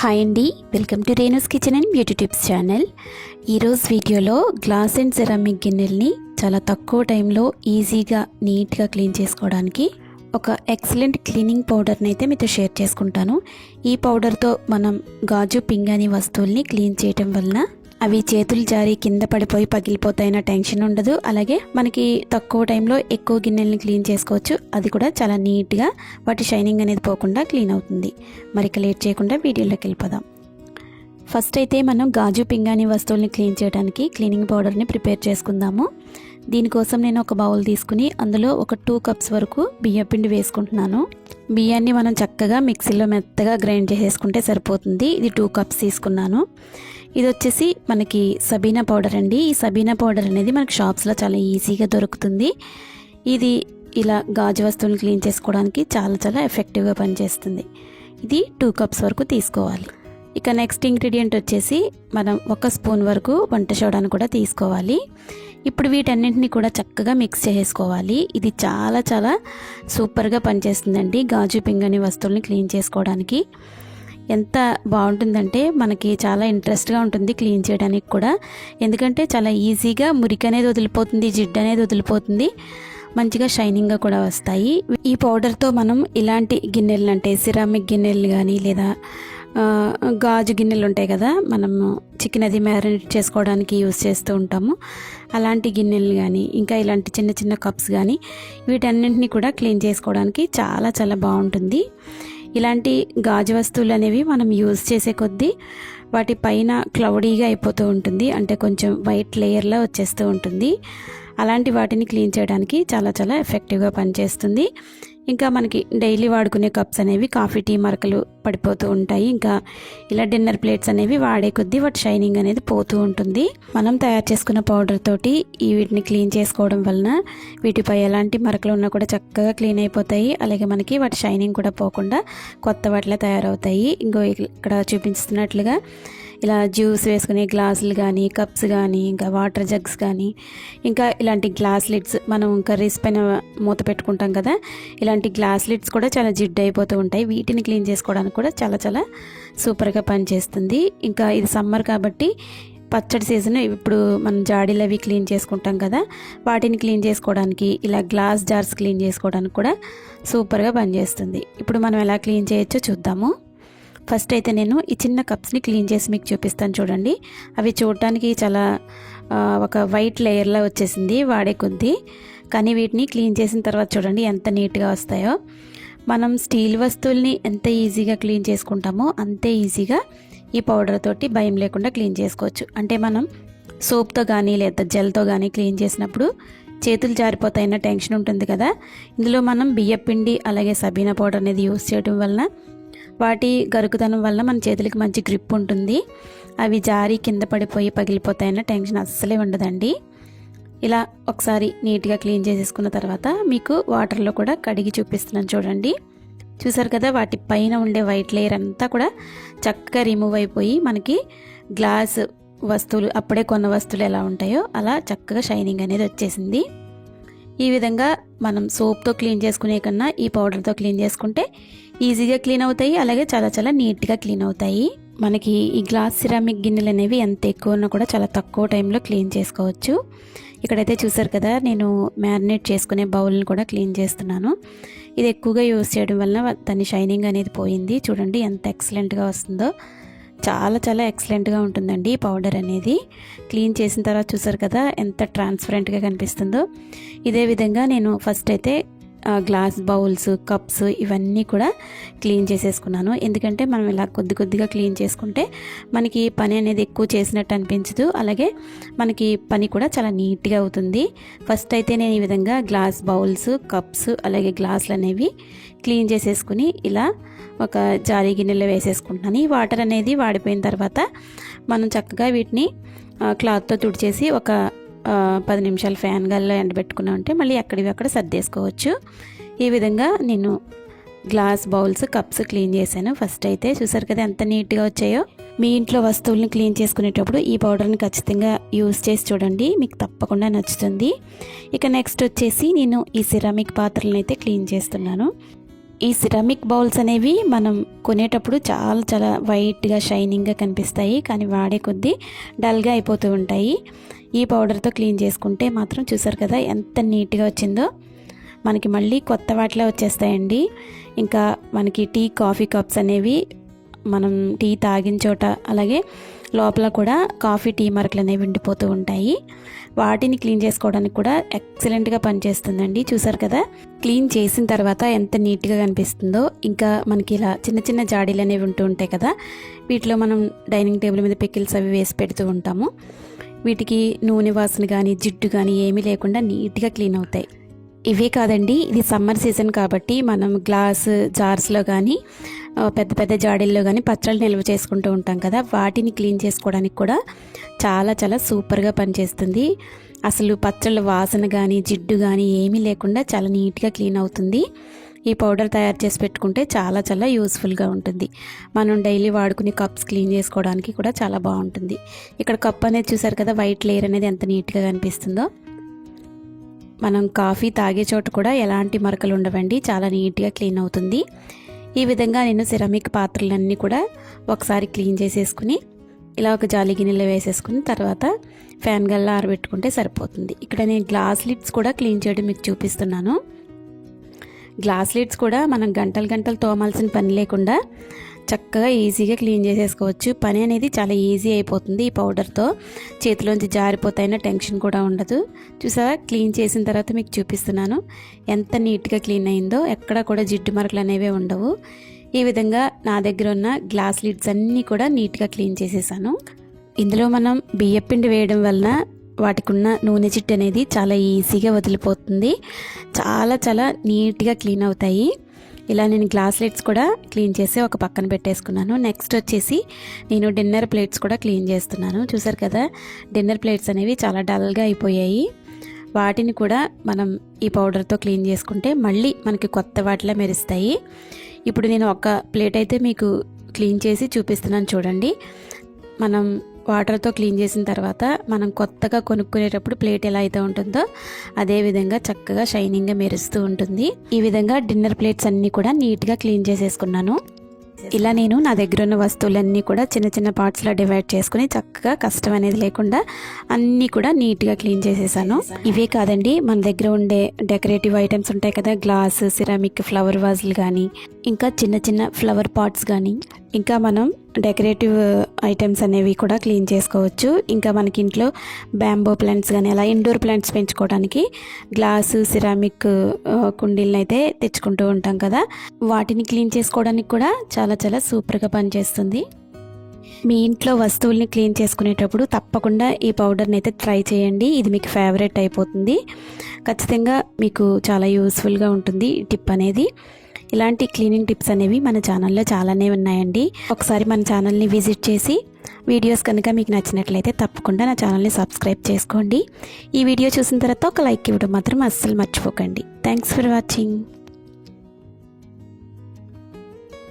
Hi అండి. Welcome to Renu's kitchen and beauty tips channel. ఈరోజు వీడియోలో గ్లాస్ అండ్ సెరామిక్ గిన్నెల్ని చాలా తక్కువ టైంలో ఈజీగా నీట్గా క్లీన్ చేసుకోవడానికి ఒక ఎక్సలెంట్ క్లీనింగ్ పౌడర్ని అయితే మీతో షేర్ చేసుకుంటాను. ఈ పౌడర్తో మనం గాజు పింగాని వస్తువుల్ని క్లీన్ చేయటం వలన అవి చేతులు జారి కింద పడిపోయి పగిలిపోతాయన్న టెన్షన్ ఉండదు. అలాగే మనకి తక్కువ టైంలో ఎక్కువ గిన్నెల్ని క్లీన్ చేసుకోవచ్చు. అది కూడా చాలా నీట్గా వాటి షైనింగ్ అనేది పోకుండా క్లీన్ అవుతుంది. మరి లేట్ చేయకుండా వీడియోలోకి వెళ్ళిపోదాం. ఫస్ట్ అయితే మనం గాజు పింగాణి వస్తువుల్ని క్లీన్ చేయడానికి క్లీనింగ్ పౌడర్ని ప్రిపేర్ చేసుకుందాము. దీనికోసం నేను ఒక బౌల్ తీసుకుని అందులో ఒక టూ కప్స్ వరకు బియ్యపిండి వేసుకుంటున్నాను. బియ్యాన్ని మనం చక్కగా మిక్సీలో మెత్తగా గ్రైండ్ చేసేసుకుంటే సరిపోతుంది. ఇది టూ కప్స్ తీసుకున్నాను. ఇది వచ్చేసి మనకి సబీనా పౌడర్ అండి. ఈ సబీనా పౌడర్ అనేది మనకి షాప్స్లో చాలా ఈజీగా దొరుకుతుంది. ఇది ఇలా గాజు వస్తువులు క్లీన్ చేసుకోవడానికి చాలా చాలా ఎఫెక్టివ్గా పనిచేస్తుంది. ఇది టూ కప్స్ వరకు తీసుకోవాలి. ఇక నెక్స్ట్ ఇంగ్రీడియంట్ వచ్చేసి మనం ఒక స్పూన్ వరకు వంట సోడాను కూడా తీసుకోవాలి. ఇప్పుడు వీటన్నింటినీ కూడా చక్కగా మిక్స్ చేసుకోవాలి. ఇది చాలా చాలా సూపర్గా పనిచేస్తుందండి గాజు పింగని వస్తువుల్ని క్లీన్ చేసుకోవడానికి. ఎంత బాగుంటుందంటే మనకి చాలా ఇంట్రెస్ట్గా ఉంటుంది క్లీన్ చేయడానికి కూడా. ఎందుకంటే చాలా ఈజీగా మురికి అనేది వదిలిపోతుంది జిడ్డు అనేది వదిలిపోతుంది. మంచిగా షైనింగ్గా కూడా వస్తాయి. ఈ పౌడర్తో మనం ఇలాంటి గిన్నెలు అంటే సిరామిక్ గిన్నెలు కానీ లేదా గాజు గిన్నెలు ఉంటాయి కదా మనము చికెన్ అది మ్యారినేట్ చేసుకోవడానికి యూస్ చేస్తూ ఉంటాము. అలాంటి గిన్నెలు కానీ ఇంకా ఇలాంటి చిన్న చిన్న కప్స్ కానీ వీటన్నింటినీ కూడా క్లీన్ చేసుకోవడానికి చాలా చాలా బాగుంటుంది. ఇలాంటి గాజు వస్తువులు అనేవి మనం యూజ్ చేసే కొద్దీ వాటి పైన క్లౌడీగా అయిపోతూ ఉంటుంది. అంటే కొంచెం వైట్ లేయర్లో వచ్చేస్తూ ఉంటుంది. అలాంటి వాటిని క్లీన్ చేయడానికి చాలా చాలా ఎఫెక్టివ్గా పనిచేస్తుంది. ఇంకా మనకి డైలీ వాడుకునే కప్స్ అనేవి కాఫీ టీ మరకలు పడిపోతూ ఉంటాయి. ఇంకా ఇలా డిన్నర్ ప్లేట్స్ అనేవి వాడే కొద్దీ వాటి షైనింగ్ అనేది పోతూ ఉంటుంది. మనం తయారు చేసుకున్న పౌడర్ తోటి ఈ వీటిని క్లీన్ చేసుకోవడం వలన వీటిపై ఎలాంటి మరకలు ఉన్నా కూడా చక్కగా క్లీన్ అయిపోతాయి. అలాగే మనకి వాటి షైనింగ్ కూడా పోకుండా కొత్త వాటిలా తయారవుతాయి. ఇంకో ఇక్కడ చూపిస్తున్నట్లుగా ఇలా జ్యూస్ వేసుకునే గ్లాసులు కానీ కప్స్ కానీ ఇంకా వాటర్ జగ్స్ కానీ ఇంకా ఇలాంటి గ్లాస్ లిడ్స్ మనం కర్రీస్ పైన మూత పెట్టుకుంటాం కదా ఇలాంటి గ్లాస్ లిడ్స్ కూడా చాలా జిడ్డు అయిపోతూ ఉంటాయి. వీటిని క్లీన్ చేసుకోవడానికి కూడా చాలా చాలా సూపర్గా పనిచేస్తుంది. ఇంకా ఇది సమ్మర్ కాబట్టి పచ్చడి సీజన్ ఇప్పుడు మనం జాడీలు అవి క్లీన్ చేసుకుంటాం కదా వాటిని క్లీన్ చేసుకోవడానికి ఇలా గ్లాస్ జార్స్ క్లీన్ చేసుకోవడానికి కూడా సూపర్గా పనిచేస్తుంది. ఇప్పుడు మనం ఎలా క్లీన్ చేయొచ్చో చూద్దాము. ఫస్ట్ అయితే నేను ఈ చిన్న కప్స్ని క్లీన్ చేసి మీకు చూపిస్తాను చూడండి. అవి చూడటానికి చాలా ఒక వైట్ లేయర్లా వచ్చేసింది వాడే కొద్దీ. కానీ వీటిని క్లీన్ చేసిన తర్వాత చూడండి ఎంత నీట్గా వస్తాయో. మనం స్టీల్ వస్తువుల్ని ఎంత ఈజీగా క్లీన్ చేసుకుంటామో అంతే ఈజీగా ఈ పౌడర్ తోటి భయం లేకుండా క్లీన్ చేసుకోవచ్చు. అంటే మనం సోప్తో కానీ లేదా జెల్తో కానీ క్లీన్ చేసినప్పుడు చేతులు జారిపోతాయన్న టెన్షన్ ఉంటుంది కదా. ఇందులో మనం బియ్యపిండి అలాగే సబీనా పౌడర్ అనేది యూస్ చేయడం వలన వాటి గరుకుదనం వల్ల మన చేతులకి మంచి గ్రిప్ ఉంటుంది. అవి జారి కింద పడిపోయి పగిలిపోతాయన్న టెన్షన్ అస్సలే ఉండదండి. ఇలా ఒకసారి నీట్గా క్లీన్ చేసేసుకున్న తర్వాత మీకు వాటర్లో కూడా కడిగి చూపిస్తున్నాను చూడండి. చూసారు కదా వాటి పైన ఉండే వైట్ లేయర్ అంతా కూడా చక్కగా రిమూవ్ అయిపోయి మనకి గ్లాస్ వస్తువులు అప్పుడే కొన్న వస్తువులు ఎలా ఉంటాయో అలా చక్కగా షైనింగ్ అనేది వచ్చేసింది. ఈ విధంగా మనం సోప్తో క్లీన్ చేసుకునే కన్నా ఈ పౌడర్తో క్లీన్ చేసుకుంటే ఈజీగా క్లీన్ అవుతాయి అలాగే చాలా చాలా నీట్గా క్లీన్ అవుతాయి. మనకి ఈ గ్లాస్ సిరామిక్ గిన్నెలు అనేవి ఎంత ఎక్కువ ఉన్నా కూడా చాలా తక్కువ టైంలో క్లీన్ చేసుకోవచ్చు. ఇక్కడైతే చూసారు కదా నేను మ్యారినేట్ చేసుకునే బౌల్ని కూడా క్లీన్ చేస్తున్నాను. ఇది ఎక్కువగా యూస్ చేయడం వలన దాని షైనింగ్ అనేది పోయింది. చూడండి ఎంత ఎక్సలెంట్గా వస్తుందో. చాలా చాలా ఎక్సలెంట్గా ఉంటుందండి ఈ పౌడర్ అనేది. క్లీన్ చేసిన తర్వాత చూసారు కదా ఎంత ట్రాన్స్పరెంట్గా కనిపిస్తుందో. ఇదే విధంగా నేను ఫస్ట్ అయితే గ్లాస్ బౌల్స్ కప్స్ ఇవన్నీ కూడా క్లీన్ చేసేసుకున్నాను. ఎందుకంటే మనం ఇలా కొద్ది కొద్దిగా క్లీన్ చేసుకుంటే మనకి పని అనేది ఎక్కువ చేసినట్టు అనిపించదు. అలాగే మనకి పని కూడా చాలా నీట్గా అవుతుంది. ఫస్ట్ అయితే నేను ఈ విధంగా గ్లాస్ బౌల్స్ కప్స్ అలాగే గ్లాసులు అనేవి క్లీన్ చేసేసుకుని ఇలా ఒక జారీ గిన్నెలో వేసేసుకుంటున్నాను. ఈ వాటర్ అనేది వాడిపోయిన తర్వాత మనం చక్కగా వీటిని క్లాత్తో తుడిచేసి ఒక పది నిమిషాలు ఫ్యాన్ గాల్లో ఎండబెట్టుకున్నా ఉంటే మళ్ళీ ఎక్కడివి అక్కడ సర్దేసుకోవచ్చు. ఈ విధంగా నేను గ్లాస్ బౌల్స్ కప్స్ క్లీన్ చేశాను. ఫస్ట్ అయితే చూసారు కదా ఎంత నీట్గా వచ్చాయో? మీ ఇంట్లో వస్తువులను క్లీన్ చేసుకునేటప్పుడు ఈ పౌడర్ని ఖచ్చితంగా యూస్ చేసి చూడండి. మీకు తప్పకుండా నచ్చుతుంది. ఇక నెక్స్ట్ వచ్చేసి నేను ఈ సిరామిక్ పాత్రలను అయితే క్లీన్ చేస్తున్నాను. ఈ సిరామిక్ బౌల్స్ అనేవి మనం కొనేటప్పుడు చాలా చాలా వైట్గా షైనింగ్గా కనిపిస్తాయి. కానీ వాడే కొద్దీ డల్గా అయిపోతూ ఉంటాయి. ఈ పౌడర్తో క్లీన్ చేసుకుంటే మాత్రం చూసారు కదా ఎంత నీట్గా వచ్చిందో. మనకి మళ్ళీ కొత్త వాటిలో వచ్చేస్తాయండి. ఇంకా మనకి టీ కాఫీ కప్స్ అనేవి మనం టీ తాగిన చోట అలాగే లోపల కూడా కాఫీ టీ మరకలు అనేవి ఉండిపోతూ ఉంటాయి. వాటిని క్లీన్ చేసుకోవడానికి కూడా ఎక్సలెంట్గా పనిచేస్తుందండి. చూసారు కదా? క్లీన్ చేసిన తర్వాత ఎంత నీట్గా కనిపిస్తుందో. ఇంకా మనకి ఇలా చిన్న చిన్న జాడీలు అనేవి ఉంటూ ఉంటాయి కదా? వీటిలో మనం డైనింగ్ టేబుల్ మీద పికిల్స్ అవి వేసి పెడుతూ ఉంటాము. వీటికి నూనె వాసన కానీ జిడ్డు కానీ ఏమీ లేకుండా నీట్గా క్లీన్ అవుతాయి. ఇవే కాదండి ఇది సమ్మర్ సీజన్ కాబట్టి మనం గ్లాస్ జార్స్లో కానీ పెద్ద పెద్ద జాడీల్లో కానీ పచ్చళ్ళు నిల్వ చేసుకుంటూ ఉంటాం కదా వాటిని క్లీన్ చేసుకోవడానికి కూడా చాలా చాలా సూపర్గా పనిచేస్తుంది. అసలు పచ్చళ్ళ వాసన కానీ జిడ్డు కానీ ఏమీ లేకుండా చాలా నీట్గా క్లీన్ అవుతుంది. ఈ పౌడర్ తయారు చేసి పెట్టుకుంటే చాలా చాలా యూస్ఫుల్గా ఉంటుంది. మనం డైలీ వాడుకునే కప్స్ క్లీన్ చేసుకోవడానికి కూడా చాలా బాగుంటుంది. ఇక్కడ కప్ అనేది చూసారు కదా వైట్ లేయర్ అనేది ఎంత నీట్గా కనిపిస్తుందో. మనం కాఫీ తాగే చోట కూడా ఎలాంటి మరకలు ఉండవండి చాలా నీట్గా క్లీన్ అవుతుంది. ఈ విధంగా నేను సిరమిక్ పాత్రలన్నీ కూడా ఒకసారి క్లీన్ చేసేసుకుని ఇలా ఒక జాలి గిన్నెలో వేసేసుకుని తర్వాత ఫ్యాన్ గల్లా ఆరబెట్టుకుంటే సరిపోతుంది. ఇక్కడ నేను గ్లాస్ లిడ్స్ కూడా క్లీన్ చేయడం మీకు చూపిస్తున్నాను. గ్లాస్ లిడ్స్ కూడా మనం గంటలు గంటలు తోమాల్సిన పని లేకుండా చక్కగా ఈజీగా క్లీన్ చేసేసుకోవచ్చు. పని అనేది చాలా ఈజీ అయిపోతుంది ఈ పౌడర్తో. చేతిలోంచి జారిపోతాయిన టెన్షన్ కూడా ఉండదు. చూసారా క్లీన్ చేసిన తర్వాత మీకు చూపిస్తున్నాను. ఎంత నీట్గా క్లీన్ అయిందో ఎక్కడ కూడా జిడ్డు మరకలు అనేవి ఉండవు. ఈ విధంగా నా దగ్గర ఉన్న గ్లాస్ లిడ్స్ అన్నీ కూడా నీట్గా క్లీన్ చేసేసాను. ఇందులో మనం బియ్యపిండి వేయడం వలన వాటికి ఉన్న నూనె చిట్టు అనేది చాలా ఈజీగా వదిలిపోతుంది. చాలా చాలా నీట్గా క్లీన్ అవుతాయి. ఇలా నేను గ్లాస్ లైట్స్ కూడా క్లీన్ చేసి ఒక పక్కన పెట్టేసుకున్నాను. నెక్స్ట్ వచ్చేసి నేను డిన్నర్ ప్లేట్స్ కూడా క్లీన్ చేస్తున్నాను. చూసారు కదా డిన్నర్ ప్లేట్స్ అనేవి చాలా డల్గా అయిపోయాయి. వాటిని కూడా మనం ఈ పౌడర్తో క్లీన్ చేసుకుంటే మళ్ళీ మనకి కొత్త వాటిలా మెరుస్తాయి. ఇప్పుడు నేను ఒక ప్లేట్ అయితే మీకు క్లీన్ చేసి చూపిస్తున్నాను చూడండి. మనం వాటర్తో క్లీన్ చేసిన తర్వాత మనం కొత్తగా కొనుక్కునేటప్పుడు ప్లేట్ ఎలా అయితే ఉంటుందో అదే విధంగా చక్కగా షైనింగ్గా మెరుస్తూ ఉంటుంది. ఈ విధంగా డిన్నర్ ప్లేట్స్ అన్నీ కూడా నీట్గా క్లీన్ చేసేసుకున్నాను. ఇలా నేను నా దగ్గర ఉన్న వస్తువులన్నీ కూడా చిన్న చిన్న పార్ట్స్లో డివైడ్ చేసుకుని చక్కగా కష్టం అనేది లేకుండా అన్నీ కూడా నీట్గా క్లీన్ చేసేసాను. ఇవే కాదండి మన దగ్గర ఉండే డెకరేటివ్ ఐటమ్స్ ఉంటాయి కదా గ్లాస్ సిరామిక్ ఫ్లవర్ వాజులు కానీ ఇంకా చిన్న చిన్న ఫ్లవర్ పాట్స్ కానీ ఇంకా మనం డెకరేటివ్ ఐటమ్స్ అనేవి కూడా క్లీన్ చేసుకోవచ్చు. ఇంకా మనకి ఇంట్లో బ్యాంబో ప్లాంట్స్ కానీ అలా ఇండోర్ ప్లాంట్స్ పెంచుకోవడానికి గ్లాసు సిరామిక్ కుండీలను అయితే తెచ్చుకుంటూ ఉంటాం కదా. వాటిని క్లీన్ చేసుకోవడానికి కూడా చాలా చాలా సూపర్గా పనిచేస్తుంది. మీ ఇంట్లో వస్తువుల్ని క్లీన్ చేసుకునేటప్పుడు తప్పకుండా ఈ పౌడర్ని అయితే ట్రై చేయండి. ఇది మీకు ఫేవరెట్ అయిపోతుంది. ఖచ్చితంగా మీకు చాలా యూస్ఫుల్గా ఉంటుంది ఈ టిప్ అనేది. ఇలాంటి క్లీనింగ్ టిప్స్ అనేవి మన ఛానల్లో చాలానే ఉన్నాయండి. ఒకసారి మన ఛానల్ని విజిట్ చేసి వీడియోస్ కనుక మీకు నచ్చినట్లయితే తప్పకుండా నా ఛానల్ని సబ్స్క్రైబ్ చేసుకోండి. ఈ వీడియో చూసిన తర్వాత ఒక లైక్ ఇవ్వడం మాత్రం అస్సలు మర్చిపోకండి. Thanks for watching.